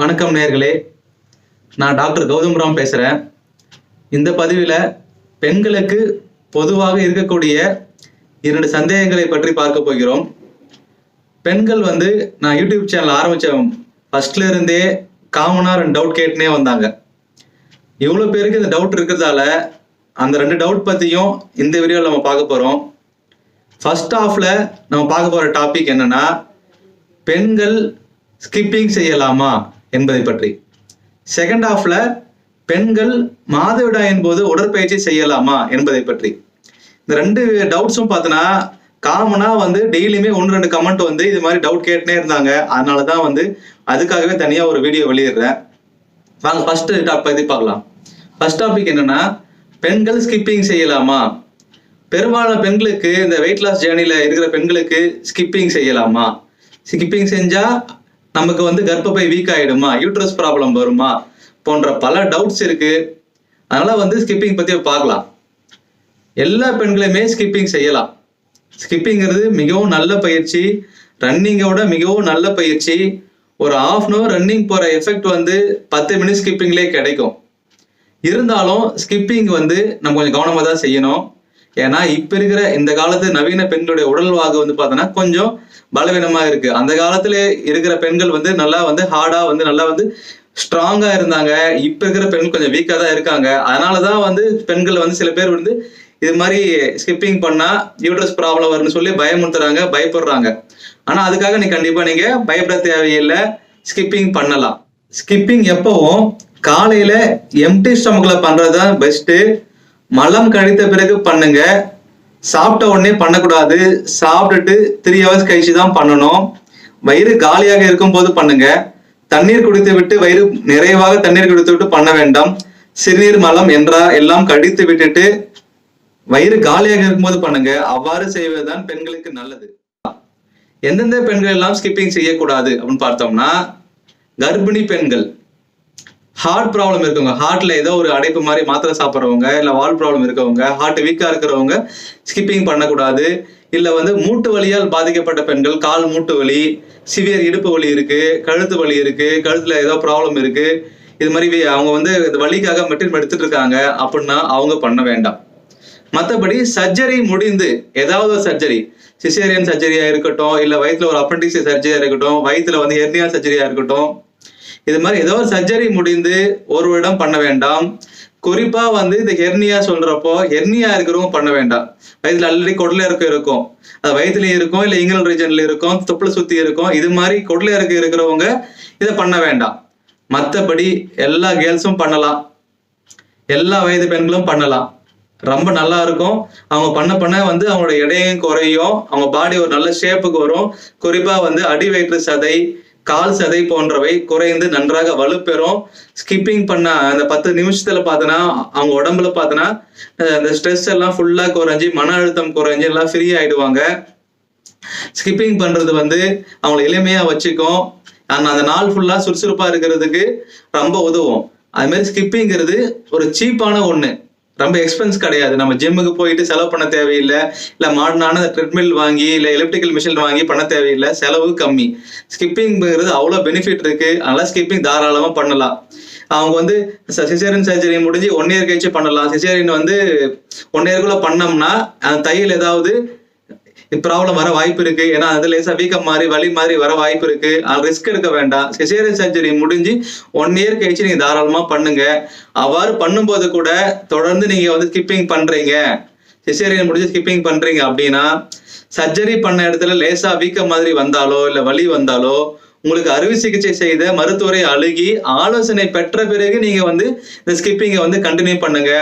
வணக்கம் நேர்களே நான் டாக்டர் கௌதம் ராம் பேசுகிறேன் இந்த பதிவில் பெண்களுக்கு பொதுவாக இருக்கக்கூடிய இரண்டு சந்தேகங்களை பற்றி பார்க்க போகிறோம். பெண்கள் வந்து நான் யூடியூப் சேனல் ஆரம்பித்த ஃபர்ஸ்ட்ல இருந்தே காமனாக ரெண்டு டவுட் கேட்டுனே வந்தாங்க. இவ்வளோ பேருக்கு இந்த டவுட் இருக்கிறதால அந்த ரெண்டு டவுட் பற்றியும் இந்த வீடியோவில் நம்ம பார்க்க போகிறோம் ஃபர்ஸ்ட் ஆஃபில் நம்ம பார்க்க போகிற டாபிக் என்னன்னா பெண்கள் ஸ்கிப்பிங் செய்யலாமா? என்பதை பற்றி. செகண்ட் ஹாஃப்ல பெண்கள் மாதவிடாயின் போது உடற்பயிற்சி செய்யலாமா என்பதை பற்றி. இந்த ரெண்டு டவுட்ஸும் பார்த்தோன்னா காமனா வந்து டெய்லியுமே ஒன்று ரெண்டு கமெண்ட் வந்து இது மாதிரி டவுட் கேட்டுனே இருந்தாங்க. அதனால தான் வந்து அதுக்காகவே தனியாக ஒரு வீடியோ வெளியிடுறேன். வாங்க ஃபர்ஸ்ட் டாப் பற்றி பார்க்கலாம். ஃபர்ஸ்ட் டாபிக் என்னன்னா பெண்கள் ஸ்கிப்பிங் செய்யலாமா? பெரும்பாலான பெண்களுக்கு இந்த வெயிட் லாஸ் ஜேர்னியில் இருக்கிற பெண்களுக்கு ஸ்கிப்பிங் செய்யலாமா? ஸ்கிப்பிங் செஞ்சால் நமக்கு வந்து கர்ப்பப்பை வீக் ஆயிடுமா? யூட்ரஸ் ப்ராப்ளம் வருமா? போன்ற பல டவுட்ஸ் இருக்கு. அதனால வந்து ஸ்கிப்பிங் பத்தி பார்க்கலாம். எல்லா பெண்களையுமே ஸ்கிப்பிங் செய்யலாம். ஸ்கிப்பிங்கிறது மிகவும் நல்ல பயிற்சி. ரன்னிங்கோட மிகவும் நல்ல பயிற்சி. ஒரு ஆஃப் அன் ஹவர் ரன்னிங் போற எஃபெக்ட் வந்து பத்து மினிட் ஸ்கிப்பிங்லேயே கிடைக்கும். இருந்தாலும் ஸ்கிப்பிங் வந்து நம்ம கொஞ்சம் கவனமாக தான் செய்யணும். ஏன்னா இப்ப இருக்கிற இந்த காலத்து நவீன பெண்களுடைய உடல்வாகு வந்து பார்த்தோன்னா கொஞ்சம் பலவீனமா இருக்கு. அந்த காலத்துல இருக்கிற பெண்கள் வந்து நல்லா வந்து ஹார்டா வந்து நல்லா வந்து ஸ்ட்ராங்கா இருந்தாங்க. இப்ப இருக்கிற பெண்கள் கொஞ்சம் வீக்கா தான் இருக்காங்க. அதனாலதான் வந்து பெண்கள் வந்து சில பேர் வந்து இது மாதிரி ஸ்கிப்பிங் பண்ணா யூட்ரஸ் ப்ராப்ளம் வரும்னு சொல்லி பயமுறுத்துறாங்க பயப்படுறாங்க. ஆனா அதுக்காக நீ கண்டிப்பா நீங்க பயப்பட தேவையில்லை. ஸ்கிப்பிங் பண்ணலாம். ஸ்கிப்பிங் எப்பவும் காலையில எம்டி ஸ்டமக்ல பண்றதுதான் பெஸ்ட் மலம் கழித்த பிறகு பண்ணுங்க. சாப்பிட்ட உடனே பண்ணக்கூடாது. சாப்பிட்டுட்டு த்ரீ ஹவர்ஸ் கழிச்சு தான் பண்ணணும். வயிறு காலியாக இருக்கும்போது பண்ணுங்க. தண்ணீர் குடித்து விட்டு வயிறு நிறைவாக தண்ணீர் குடித்து விட்டு பண்ண வேண்டாம். சிறுநீர் மலம் என்றா எல்லாம் கடித்து விட்டுட்டு வயிறு காலியாக இருக்கும்போது பண்ணுங்க. அவ்வாறு செய்வதுதான் பெண்களுக்கு நல்லது. எந்தெந்த பெண்கள் எல்லாம் ஸ்கிப்பிங் செய்யக்கூடாது அப்படின்னு பார்த்தோம்னா கர்ப்பிணி பெண்கள். ஹார்ட் ப்ராப்ளம் இருக்கவங்க ஹார்ட்ல ஏதோ ஒரு அடைப்பு மாதிரி மாத்திரை சாப்பிட்றவங்க இல்லை வால் ப்ராப்ளம் இருக்கவங்க ஹார்ட் வீக்கா இருக்கிறவங்க ஸ்கிப்பிங் பண்ணக்கூடாது. இல்லை வந்து மூட்டு வலியால் பாதிக்கப்பட்ட பெண்கள் கால் மூட்டு வலி சிவியர் இடுப்பு வலி இருக்கு கழுத்து வலி இருக்கு கழுத்துல ஏதோ ப்ராப்ளம் இருக்கு. இது மாதிரி அவங்க வந்து இந்த வலிக்காக மெட்டீரியல் எடுத்துட்டு இருக்காங்க அப்படின்னா அவங்க பண்ண வேண்டாம். மற்றபடி சர்ஜரி முடிந்து ஏதாவது ஒரு சர்ஜரி சிசேரியன் சர்ஜரியா இருக்கட்டும் இல்ல வயிற்றுல ஒரு அப்பண்டிக்ஸ் சர்ஜரியா இருக்கட்டும் வயிற்றுல வந்து ஹெர்னியா சர்ஜரியா இருக்கட்டும் இது மாதிரி ஏதோ ஒரு சர்ஜரி முடிந்து ஒரு இடம் பண்ண வேண்டாம். குறிப்பா வந்து இந்த ஹெர்னியா சொல்றப்போ ஹெர்னியா இருக்கிறவங்க பண்ண வேண்டாம். வயிற்றுல ஆல்ரெடி கொடல இருக்க இருக்கும். அது வயிற்றுலயும் இருக்கும் இல்ல இங்கல் ரீஜன்ல இருக்கும் தொப்புளை சுத்தி இருக்கும். இது மாதிரி கொடல இருக்க இருக்கிறவங்க இதை பண்ண வேண்டாம். மற்றபடி எல்லா கேர்ள்ஸும் பண்ணலாம். எல்லா வயது பெண்களும் பண்ணலாம். ரொம்ப நல்லா இருக்கும். அவங்க பண்ண பண்ண வந்து அவங்களோட எடையும் குறையும். அவங்க பாடி ஒரு நல்ல ஷேப்புக்கு வரும். குறிப்பா வந்து அடி வயிற்று சதை கால் சதை போன்றவை குறைந்து நன்றாக வலுப்பெறும். ஸ்கிப்பிங் பண்ண அந்த பத்து நிமிஷத்துல பார்த்தோன்னா அவங்க உடம்புல பார்த்தோன்னா அந்த ஸ்ட்ரெஸ் எல்லாம் ஃபுல்லா குறைஞ்சி மன அழுத்தம் குறைஞ்சி எல்லாம் ஃப்ரீ ஆயிடுவாங்க. ஸ்கிப்பிங் பண்றது வந்து அவங்களை எளிமையா வச்சுக்கும். ஆனால் அந்த நாள் ஃபுல்லா சுறுசுறுப்பா இருக்கிறதுக்கு ரொம்ப உதவும். அது மாதிரி ஸ்கிப்பிங்கிறது ஒரு சீப்பான ஒன்று ரொம்ப எக்ஸ்பென்ஸ் கிடையாது. நம்ம ஜிம்முக்கு போயிட்டு செலவு பண்ண தேவையில்லை. இல்லை மாடர்னான ட்ரெட்மில் வாங்கி இல்லை எலக்ட்ரிக்கல் மிஷின் வாங்கி பண்ண தேவையில்லை. செலவு கம்மி. ஸ்கிப்பிங்கிறது அவ்வளோ பெனிஃபிட் இருக்கு. அதனால ஸ்கிப்பிங் தாராளமாக பண்ணலாம். அவங்க வந்து சிசேரியன் சர்ஜரி முடிஞ்சு ஒன் இயர் கழிச்சு பண்ணலாம். சிசேரியன் வந்து ஒன் இயர்க்குள்ள பண்ணோம்னா அந்த தையல் ஏதாவது ப்ராப்ளம் வர வாய்ப்பு இருக்கு. ஏன்னா அது லேசா வீக்கம் மாதிரி வலி மாதிரி வர வாய்ப்பு இருக்கு. அது ரிஸ்க் எடுக்க வேண்டாம். சிசேரியன் சர்ஜரி முடிஞ்சு ஒன் இயர் கழிச்சு நீங்க தாராளமா பண்ணுங்க. அவ்வாறு பண்ணும்போது கூட தொடர்ந்து நீங்க வந்து ஸ்கிப்பிங் பண்றீங்க. சிசேரியன் முடிஞ்சு ஸ்கிப்பிங் பண்றீங்க அப்படின்னா சர்ஜரி பண்ண இடத்துல லேசா வீக்கம் மாதிரி வந்தாலோ இல்ல வலி வந்தாலோ உங்களுக்கு அறுவை சிகிச்சை செய்த மருத்துவரை அழுகி ஆலோசனை பெற்ற பிறகு நீங்க வந்து இந்த ஸ்கிப்பிங்கை வந்து கண்டினியூ பண்ணுங்க.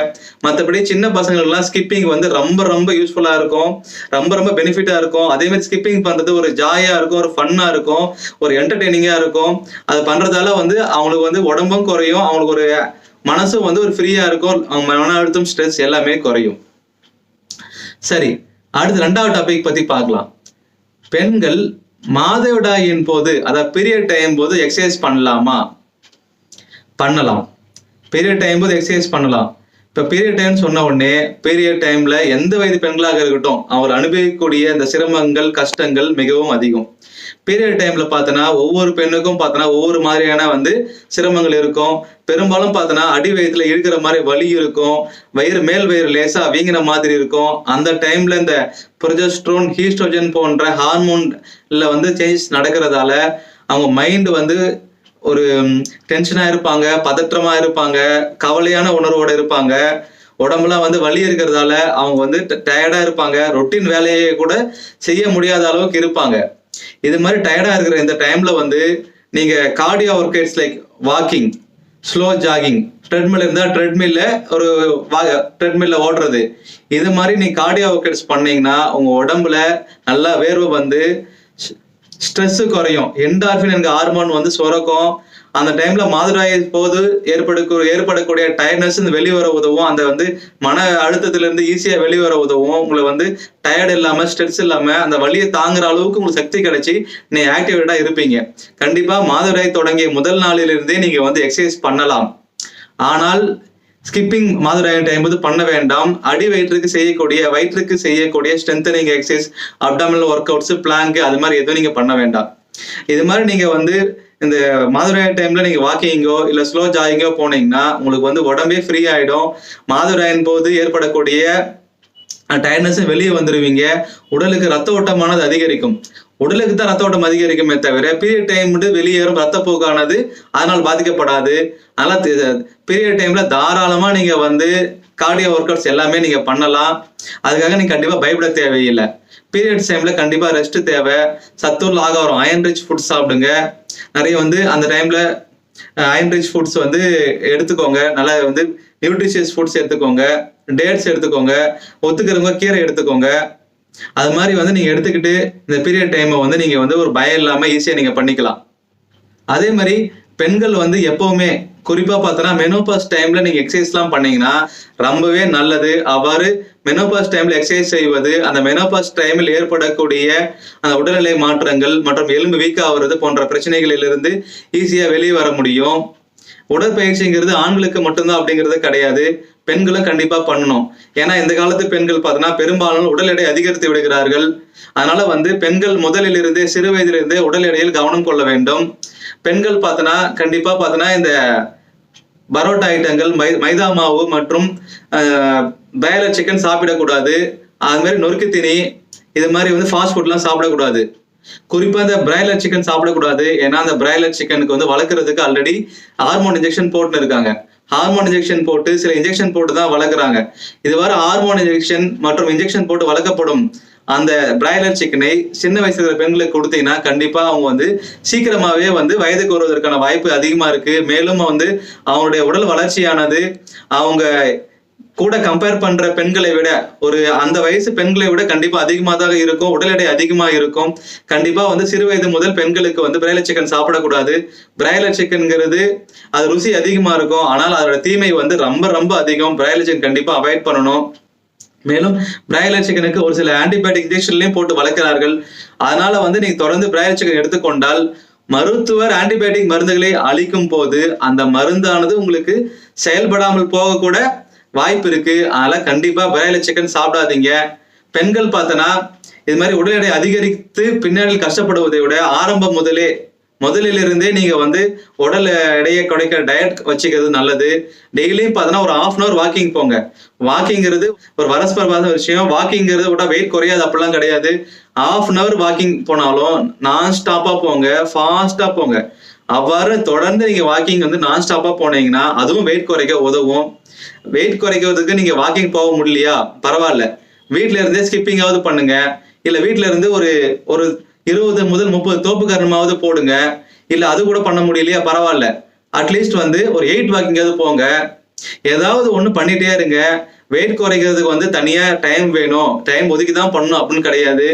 மற்றபடி சின்ன பசங்களுக்குலாம் ஸ்கிப்பிங் வந்து ரொம்ப ரொம்ப யூஸ்ஃபுல்லா இருக்கும். ரொம்ப ரொம்ப பெனிஃபிட்டா இருக்கும். அதே மாதிரி ஸ்கிப்பிங் பண்றது ஒரு ஜாயா இருக்கும் ஒரு ஃபன்னா இருக்கும் ஒரு என்டர்டெய்னிங்கா இருக்கும். அது பண்றதால வந்து அவங்களுக்கு வந்து உடம்பும் குறையும். அவங்களுக்கு ஒரு மனசும் வந்து ஒரு ஃப்ரீயா இருக்கும். அவங்க மன அழுத்தம் ஸ்ட்ரெஸ் எல்லாமே குறையும். சரி அடுத்து ரெண்டாவது டாபிக் பத்தி பார்க்கலாம். பெண்கள் மாதவிடாயின் போது அதாவது பீரியட் டைம் போது எக்ஸசைஸ் பண்ணலாமா? பண்ணலாம். பீரியட் டைம் போது எக்ஸசைஸ் பண்ணலாம். இப்போ பீரியட் டைம் சொன்ன உடனே பீரியட் டைம்ல எந்த வயது பெண்களாக இருக்கட்டும் அவர் அனுபவிக்கக்கூடிய இந்த சிரமங்கள் கஷ்டங்கள் மிகவும் அதிகம். பீரியட் டைம்ல பார்த்தோன்னா ஒவ்வொரு பெண்ணுக்கும் பார்த்தோன்னா ஒவ்வொரு மாதிரியான வந்து சிரமங்கள் இருக்கும். பெரும்பாலும் பார்த்தோன்னா அடி வயிற்றுல இருக்கிற மாதிரி வலி இருக்கும். வயிறு மேல் வயிறு லேசா வீங்கின மாதிரி இருக்கும். அந்த டைம்ல இந்த ப்ரொஜஸ்ட்ரோன் ஹீஸ்ட்ரோஜன் போன்ற ஹார்மோன்ல வந்து சேஞ்சஸ் நடக்கிறதால அவங்க மைண்ட் வந்து ஒரு டென்ஷனாக இருப்பாங்க பதற்றமாக இருப்பாங்க கவலையான உணர்வோடு இருப்பாங்க. உடம்புலாம் வந்து வலி இருக்கிறதால அவங்க வந்து டயர்டாக இருப்பாங்க. ரொட்டீன் வேலையை கூட செய்ய முடியாத அளவுக்கு இருப்பாங்க. இது மாதிரி டயர்டாக இருக்கிற இந்த டைமில் வந்து நீங்கள் cardio workouts like walking slow jogging treadmill இருந்தால் ட்ரெட்மில்ல ஒரு ட்ரெட்மில்ல ஓடுறது. இது மாதிரி நீ கார்டியோ ஒர்க்கேட்ஸ் பண்ணீங்கன்னா உங்கள் உடம்புல நல்லா வேர்வை வந்து ஸ்ட்ரெஸ்ஸு குறையும். என்டார்ஃபின் என்கிற ஹார்மோன் வந்து சுரக்கும். அந்த டைம்ல மாதுராய் போது ஏற்படக்கூடிய ஏற்படக்கூடிய டயர்ட்னஸ் வெளியே வர உதவும். அந்த வந்து மன அழுத்தத்துல இருந்து ஈஸியா வெளிவர உதவும். உங்களை வந்து டயர்ட் இல்லாம ஸ்ட்ரெஸ் இல்லாம அந்த வழியை தாங்குற அளவுக்கு உங்களுக்கு சக்தி கிடைச்சி நீ ஆக்டிவேட்டா இருப்பீங்க. கண்டிப்பா மாதுராய் தொடங்கிய முதல் நாளிலிருந்தே நீங்க வந்து எக்ஸசைஸ் பண்ணலாம். ஆனால் ஸ்கிப்பிங் மாதுராயன் டைம் போது பண்ண வேண்டாம். அடி வயிற்றுக்கு செய்யக்கூடிய வயிற்றுக்கு செய்யக்கூடிய strengthening exercise abdominal workouts plank அது மாதிரி எதுவும் நீங்க பண்ண வேண்டாம். இது மாதிரி நீங்க வந்து இந்த மாதுராயன் டைம்ல நீங்க வாக்கிங்கோ இல்ல ஸ்லோ ஜாகிங்கோ போனீங்கன்னா உங்களுக்கு வந்து உடம்பே ஃப்ரீ ஆயிடும். மாதுராயன் போது ஏற்படக்கூடிய டயர்ட்னஸ் வெளியே வந்துடுவீங்க உடலுக்கு ரத்த ஓட்டமானது அதிகரிக்கும். உடலுக்கு தான் ரத்த ஓட்டம் அதிகரிக்குமே தவிர பீரியட் டைம் வெளியேறும் ரத்தப்போக்கானது அதனால் பாதிக்கப்படாது. அதனால் பீரியட் டைம்ல தாராளமாக நீங்கள் வந்து கார்டியோ ஒர்க் அவுட்ஸ் எல்லாமே நீங்கள் பண்ணலாம். அதுக்காக நீங்கள் கண்டிப்பாக பயப்பட தேவையில்லை. பீரியட்ஸ் டைம்ல கண்டிப்பாக ரெஸ்ட் தேவை. சத்துள்ள ஆகாரம் அயன் ரிச் ஃபுட் சாப்பிடுங்க. நிறைய வந்து அந்த டைம்ல அயன் ரிச் ஃபுட்ஸ் வந்து எடுத்துக்கோங்க. நல்லா வந்து நியூட்ரிஷியஸ் ஃபுட்ஸ் எடுத்துக்கோங்க. டேட்ஸ் எடுத்துக்கோங்க ஒத்துக்கிறவங்க கீரை எடுத்துக்கோங்க. அது மாதிரி வந்து நீங்க எடுத்துக்கிட்டு இந்த பீரியட் டைமை வந்து நீங்க வந்து ஒரு பயம் இல்லாம ஈஸியா நீங்க பண்ணிக்கலாம். அதே மாதிரி பெண்கள் வந்து எப்பவுமே குறிப்பா பார்த்தோன்னா மெனோபாஸ் டைம்ல நீங்க எக்ஸசைஸ்லாம் பண்ணீங்கன்னா ரொம்பவே நல்லது. அவ்வாறு மெனோபாஸ் டைம்ல எக்ஸசைஸ் செய்வது அந்த மெனோபாஸ் டைமில் ஏற்படக்கூடிய அந்த உடல்நிலை மாற்றங்கள் மற்றும் எலும்பு வீக் ஆகுறது போன்ற பிரச்சனைகளிலிருந்து ஈஸியா வெளியே வர முடியும். உடற்பயிற்சிங்கிறது ஆண்களுக்கு மட்டும்தான் அப்படிங்கிறது கிடையாது. பெண்களும் கண்டிப்பா பண்ணணும். ஏன்னா இந்த காலத்து பெண்கள் பார்த்தோன்னா பெரும்பாலும் உடல் எடை அதிகரித்து விடுகிறார்கள். அதனால வந்து பெண்கள் முதலில் இருந்தே சிறு வயதிலிருந்தே உடல் எடையில் கவனம் கொள்ள வேண்டும். பெண்கள் பார்த்தோன்னா கண்டிப்பா பார்த்தோன்னா இந்த பரோட்டா ஐட்டங்கள் மை மைதா மாவு மற்றும் பயலர் சிக்கன் சாப்பிடக்கூடாது. அது மாதிரி நொறுக்கு தீனி இது மாதிரி வந்து ஃபாஸ்ட் ஃபுட்லாம் சாப்பிடக்கூடாது. குறிப்பா இந்த பிராய்லர் சிக்கன் சாப்பிடக்கூடாது. ஏன்னா அந்த பிராய்லர் சிக்கனுக்கு வந்து வளர்க்குறதுக்கு ஆல்ரெடி ஹார்மோன் இன்ஜெக்ஷன் போட்டு இருக்காங்க. ஹார்மோன் இன்ஜெக்ஷன் போட்டு சில இன்ஜெக்ஷன் போட்டு தான் வளர்க்குறாங்க. இதுவரை ஹார்மோன் இன்ஜெக்ஷன் மற்றும் இன்ஜெக்ஷன் போட்டு வளர்க்கப்படும் அந்த பிராய்லர் சிக்கனை சின்ன வயசுல இருக்கிற பெண்களுக்கு கொடுத்தீங்கன்னா கண்டிப்பா அவங்க வந்து சீக்கிரமாவே வந்து வயதுக்கு வருவதற்கான வாய்ப்பு அதிகமா இருக்கு. மேலும் வந்து அவங்களுடைய உடல் வளர்ச்சியானது அவங்க கூட கம்பேர் பண்ற பெண்களை விட ஒரு அந்த வயசு பெண்களை விட கண்டிப்பா அதிகமாக தான் இருக்கும். உடல் எடை அதிகமா இருக்கும். கண்டிப்பா வந்து சிறு வயது முதல் பெண்களுக்கு வந்து பிராய்லர் சிக்கன் சாப்பிடக்கூடாது. பிராய்லர் சிக்கன்ங்கிறது அது ருசி அதிகமா இருக்கும். ஆனால் அதோட தீமை வந்து ரொம்ப ரொம்ப அதிகம். பிராய்லர் சிக்கன் கண்டிப்பா அவாய்ட் பண்ணணும். மேலும் பிராய்லர் சிக்கனுக்கு ஒரு சில ஆன்டிபயோட்டிக் இன்ஜெக்ஷன்லையும் போட்டு வளர்க்கிறார்கள். அதனால வந்து நீங்க தொடர்ந்து பிராய்லர் சிக்கன் எடுத்துக்கொண்டால் மருத்துவர் ஆன்டிபயோட்டிக் மருந்துகளை அளிக்கும் போது அந்த மருந்தானது உங்களுக்கு செயல்படாமல் போக கூட வாய்ப்பு இருக்கு. அதனால கண்டிப்பா பிராய்லர் சிக்கன் சாப்பிடாதீங்க. பெண்கள் பார்த்தனா இது மாதிரி உடல் எடை அதிகரித்து பின்னாடி கஷ்டப்படுவதை விட ஆரம்பம் முதலே முதலில் இருந்தே நீங்க வந்து உடல் எடையை குறைக்க டயட் வச்சுக்கிறது நல்லது. டெய்லியும் பார்த்தோன்னா ஒரு ஆஃப் அன் அவர் வாக்கிங் போங்க. வாக்கிங்கிறது ஒரு வரஸ்பரமான விஷயம். வாக்கிங்கிறது விட வெயிட் குறையாது அப்படிலாம் கிடையாது. ஆஃப் அன் அவர் வாக்கிங் போனாலும் நான் ஸ்டாப்பா போங்க. ஃபாஸ்டா போங்க. அவ்வாறு தொடர்ந்து நீங்க வாக்கிங் வந்து நான் ஸ்டாப்பா போனீங்கன்னா அதுவும் வெயிட் குறைக்க உதவும். வெயிட் குறைக்கிறதுக்கு நீங்க வாக்கிங் போக முடியலையா? பரவாயில்ல. வீட்டுல இருந்தே ஸ்கிப்பிங்காவது பண்ணுங்க. இல்ல வீட்டுல இருந்து ஒரு ஒரு இருபது முதல் முப்பது தோப்பு கரணமாவது போடுங்க. இல்ல அது கூட பண்ண முடியலையா? பரவாயில்ல. அட்லீஸ்ட் வந்து ஒரு எயிட் வாக்கிங்காவது போங்க. ஏதாவது ஒன்று பண்ணிட்டே இருங்க. வெயிட் குறைக்கிறதுக்கு வந்து தனியாக டைம் வேணும். டைம் ஒதுக்கி தான் பண்ணணும் அப்படின்னு கிடையாது.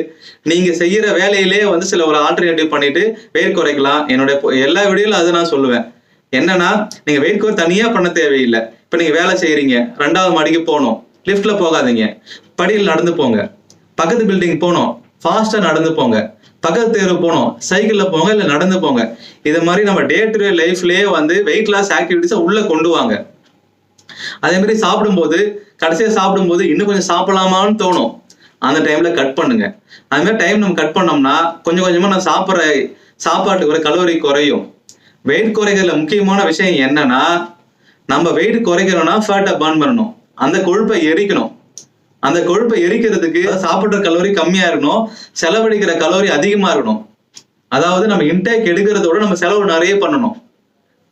நீங்கள் செய்கிற வேலையிலே வந்து சில ஒரு ஆல்டர்னேட்டிவ் பண்ணிட்டு வெயிட் குறைக்கலாம். என்னுடைய எல்லா வீடியோலும் அதை நான் சொல்லுவேன். என்னன்னா நீங்கள் வெயிட் குறை தனியாக பண்ண தேவையில்லை. இப்போ நீங்கள் வேலை செய்கிறீங்க ரெண்டாவது மாடிக்கு போகணும். லிஃப்ட்டில் போகாதீங்க. படியில் நடந்து போங்க. பக்கத்து பில்டிங் போகணும். ஃபாஸ்ட்டாக நடந்து போங்க. பக்கத்து தேர்வு போகணும். சைக்கிளில் போங்க இல்லை நடந்து போங்க. இது மாதிரி நம்ம டே டு டே லைஃப்லேயே வந்து வெயிட் லாஸ் ஆக்டிவிட்டிஸை உள்ளே கொண்டு வாங்க. அதே மாதிரி சாப்பிடும்போது கடைசியா சாப்பிடும்போது இன்னும் கொஞ்சம் சாப்பிடலாமான்னு தோணும். அந்த டைம்ல கட் பண்ணுங்க. அது மாதிரி டைம் நம்ம கட் பண்ணோம்னா கொஞ்சம் கொஞ்சமா நம்ம சாப்பிட்ற சாப்பாட்டுக்கு ஒரு கலோரி குறையும். வெயிட் குறைக்கிறதுல முக்கியமான விஷயம் என்னன்னா நம்ம வெயிட் குறைக்கிறோம்னா ஃபேட்டை பர்ன் பண்ணணும். அந்த கொழுப்பை எரிக்கணும். அந்த கொழுப்பை எரிக்கிறதுக்கு சாப்பிட்ற கலோரி கம்மியா இருக்கணும். செலவழிக்கிற கலோரி அதிகமா இருக்கணும். அதாவது நம்ம இன்டேக் எடுக்கிறதோட நம்ம செலவு நிறைய பண்ணணும்.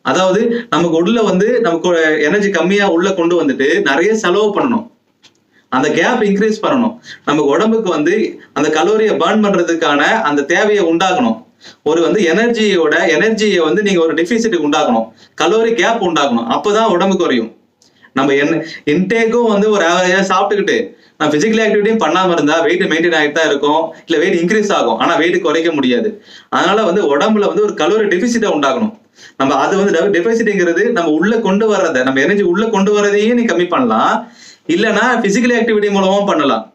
அதாவது நமக்கு உள்ள வந்து நமக்கு எனர்ஜி கம்மியா உள்ள கொண்டு வந்துட்டு நிறைய செலவு பண்ணணும். அந்த கேப் இன்க்ரீஸ் பண்ணணும். நமக்கு உடம்புக்கு வந்து அந்த கலோரியை பேர்ன் பண்றதுக்கான அந்த தேவையை உண்டாக்கணும். ஒரு வந்து எனர்ஜியோட எனர்ஜியை வந்து நீங்க ஒரு டெபிசிட் உண்டாக்கணும். கலோரி கேப் உண்டாக்கணும். அப்பதான் உடம்பு குறையும். நம்ம என்ன இன்டேக்கும் வந்து ஒரு ஆவரேஜா சாப்பிட்டுக்கிட்டு நான் பிசிக்கல் ஆக்டிவிட்டியும் பண்ணாம இருந்தா வெயிட் மெயின்டைன் ஆகிட்டு தான் இருக்கும். இல்ல வெயிட் இன்க்ரீஸ் ஆகும். ஆனா வெயிட் குறைக்க முடியாது. அதனால வந்து உடம்புல வந்து ஒரு கலோரி டெபிசிட்டை உண்டாக்கணும். நம்ம அது வந்து டெபிசிட்ங்கிறது நம்ம உள்ள கொண்டு வர்றதை நம்ம எனர்ஜி உள்ள கொண்டு வர்றதையே நீ கம்மி பண்ணலாம். இல்லைன்னா பிசிக்கல் ஆக்டிவிட்டி மூலமா பண்ணலாம்.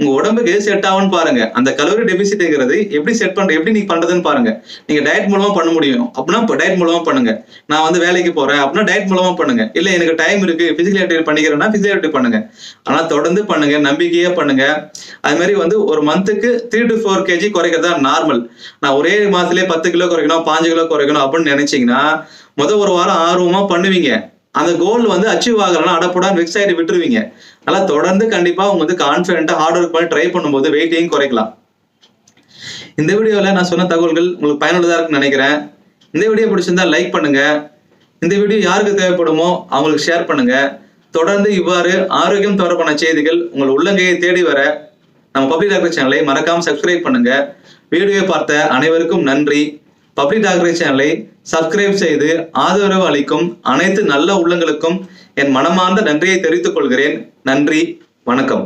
உங்க உடம்புக்கு செட் ஆகும்னு பாருங்க. அந்த கலோரி டெபிசிட்ங்கிறது எப்படி செட் பண்ற எப்படி நீங்க பண்றதுன்னு பாருங்க. நீங்க டயட் மூலமா பண்ண முடியும். அப்படின்னா டயட் மூலமா பண்ணுங்க. நான் வந்து வேலைக்கு போறேன். அப்படின்னா டயட் மூலமா பண்ணுங்க. இல்ல எனக்கு டைம் இருக்கு. பிசிக்கல் ஆக்டிவிட்டி பண்ணிக்கிறேன்னா பிசிக்கல் ஆக்டிவிட்டி பண்ணுங்க. ஆனா தொடர்ந்து பண்ணுங்க. நம்பிக்கையா பண்ணுங்க. அது மாதிரி வந்து ஒரு மந்த்துக்கு த்ரீ டு ஃபோர் கேஜி குறைக்கிறது தான் நார்மல் நான் ஒரே மாசத்துலயே பத்து கிலோ குறைக்கணும் பாஞ்சு கிலோ குறைக்கணும் அப்படின்னு நினைச்சீங்கன்னா முத ஒரு வாரம் ஆர்வமா பண்ணுவீங்க. அந்த கோல் வந்து அச்சீவ் ஆகலன்னா அடப்படான்னு வெக்ஸ் ஆகிட்டு விட்டுருவீங்க. அதெல்லாம் தொடர்ந்து கண்டிப்பா உங்க வந்து கான்பிடென்ட்டா ஹார்ட் ஒர்க் பண்ணி ட்ரை பண்ணும்போது வெயிட்டையும் குறைக்கலாம். இந்த வீடியோவில் நான் சொன்ன தகவல்கள் உங்களுக்கு பயனுள்ளதா இருக்குன்னு நினைக்கிறேன். இந்த வீடியோ பிடிச்சிருந்தா லைக் பண்ணுங்க. இந்த வீடியோ யாருக்கு தேவைப்படுமோ அவங்களுக்கு ஷேர் பண்ணுங்க. தொடர்ந்து இவ்வாறு ஆரோக்கியம் தொடர்பான செய்திகள் உங்கள் உள்ளங்கையை தேடி வர நம்ம பப்ளிக் டாக்டர் சேனலை மறக்காம சப்ஸ்கிரைப் பண்ணுங்க. வீடியோ பார்த்த அனைவருக்கும் நன்றி. பப்ளிக் டாக்டரை சேனலை சப்ஸ்கிரைப் செய்து ஆதரவு அளிக்கும் அனைத்து நல்ல உள்ளங்களுக்கும் என் மனமார்ந்த நன்றியை தெரிவித்துக் கொள்கிறேன். நன்றி வணக்கம்.